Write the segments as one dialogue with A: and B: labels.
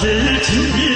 A: 日日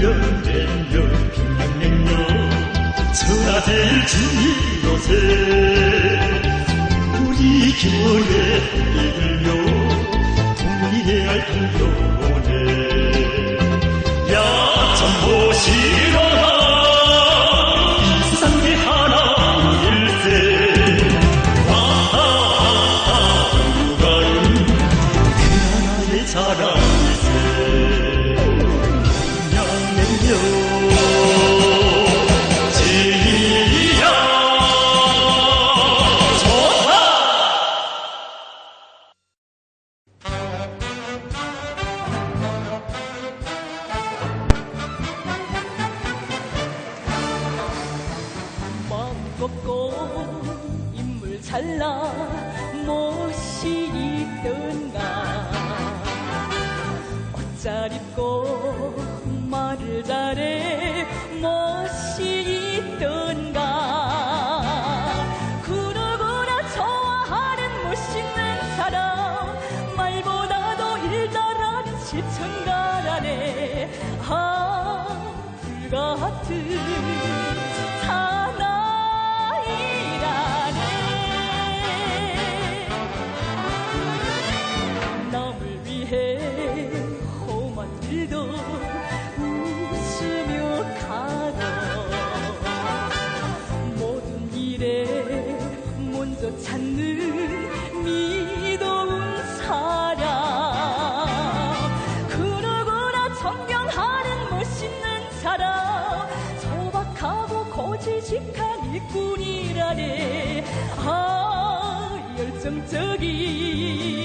A: 냉면 평양냉면 천하제일 진이로세. 우리 교회 이들며 동리해야 동료네
B: 곱고 인물 잘나 못이 있던가. 옷 잘 입고 말을 잘해 못이 있던가. 그 누구나 좋아하는 멋있는 사람 말보다도 일 잘하는 시청가라네. 아 불같은 일도 웃으며 가도 모든 일에 먼저 찾는 미도운 사람. 그 누구나 존경하는 멋있는 사람. 소박하고 고지식한 일꾼이라네. 아 열정적인